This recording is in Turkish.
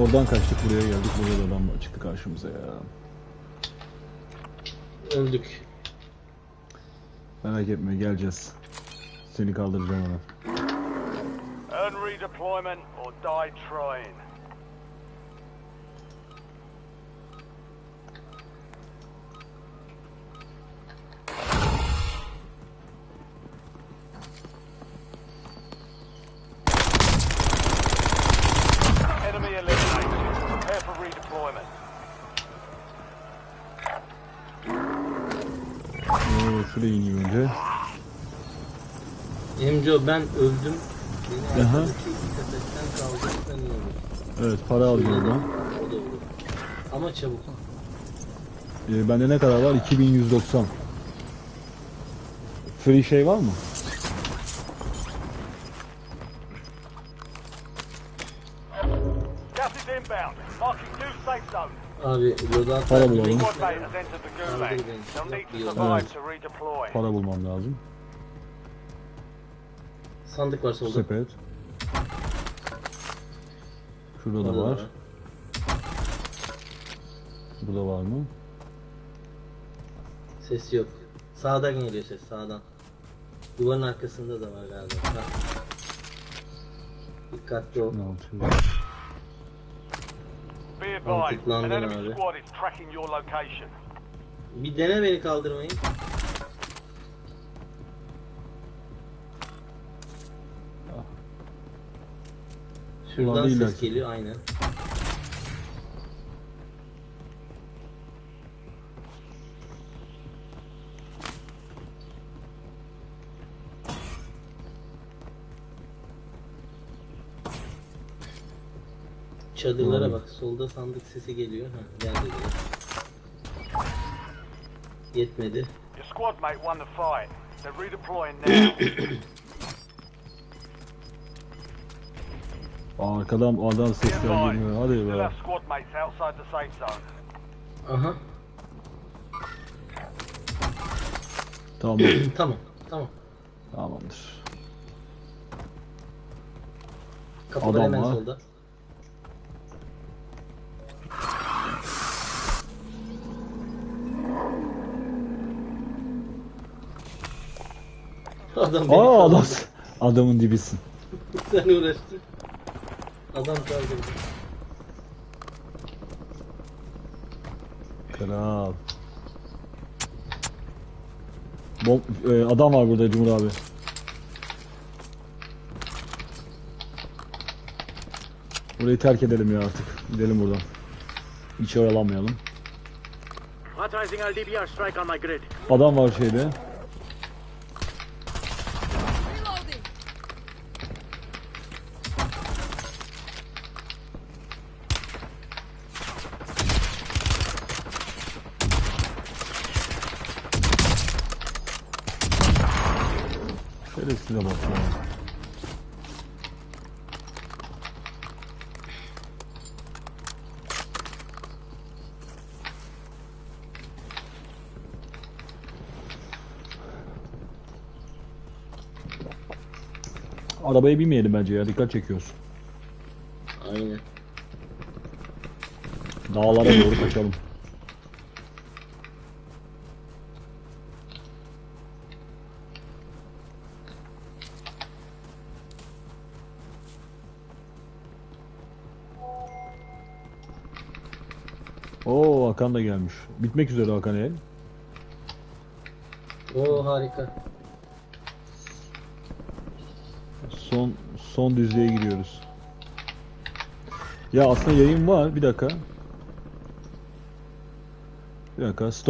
Oradan kaçtık buraya geldik. Burada da adam çıktı karşımıza ya. Öldük. Merak etme geleceğiz. Seni kaldıracağım ona. Earn redeployment or die trying. Oo, şuraya ineyim önce. Emco ben öldüm. Beni Aha. arkadaki. Evet para alacağım ben. O da olur. Ama çabuk. Ee, bende ne kadar var? 2190. Free şey var mı? Gas is inbound. Marking new safe zone. Abi loadout Para bulalım. Squad mate has entered the gulag. They'll need to survive to redeploy. Para bulmam lazım. Sandık var solda. Sepet. Şurada da var. Burada var mı? Ses yok. Sağdan geliyor ses sağdan. Duvarın arkasında da var galiba. Ha. Dikkatli ol. Ne? Be advised, Mantıklandın an enemy abi. squad is tracking your location. Bir dene beni kaldırmayı. Şuradan Ulan değil ses geliyor aynen. Çadırlara bak. Solda sandık sesi geliyor. Ha, geldi direkt. Yetmedi. Your squad mate won the fight. They're redeploying now. Aa, arkadan adam sesler geliyor. Hadi be. have squad mates outside the safe zone. Aha. Tamam. tamam. Tamam. Tamamdır. Kapıda Adam hemen var. solda. Adam beni Aa adam, kaldırdı. adamın dibisin. Sen uğraştın. Adam kaldırdı. Kral. Bom, e, adam var burada Cumhur abi. Burayı terk edelim ya artık. Gidelim buradan. Hiç oyalanmayalım. Authorizing LDBR strike on my grid. Adam var şeyde. Şerefsize bak ya. Arabaya binmeyelim bence ya dikkat çekiyoruz. Aynen. Dağlara doğru kaçalım. Oo Hakan da gelmiş. Bitmek üzere Hakan el. Oo harika. Son son düzlüğe giriyoruz. Ya aslında yayın var. Bir dakika. Bir dakika. Stop.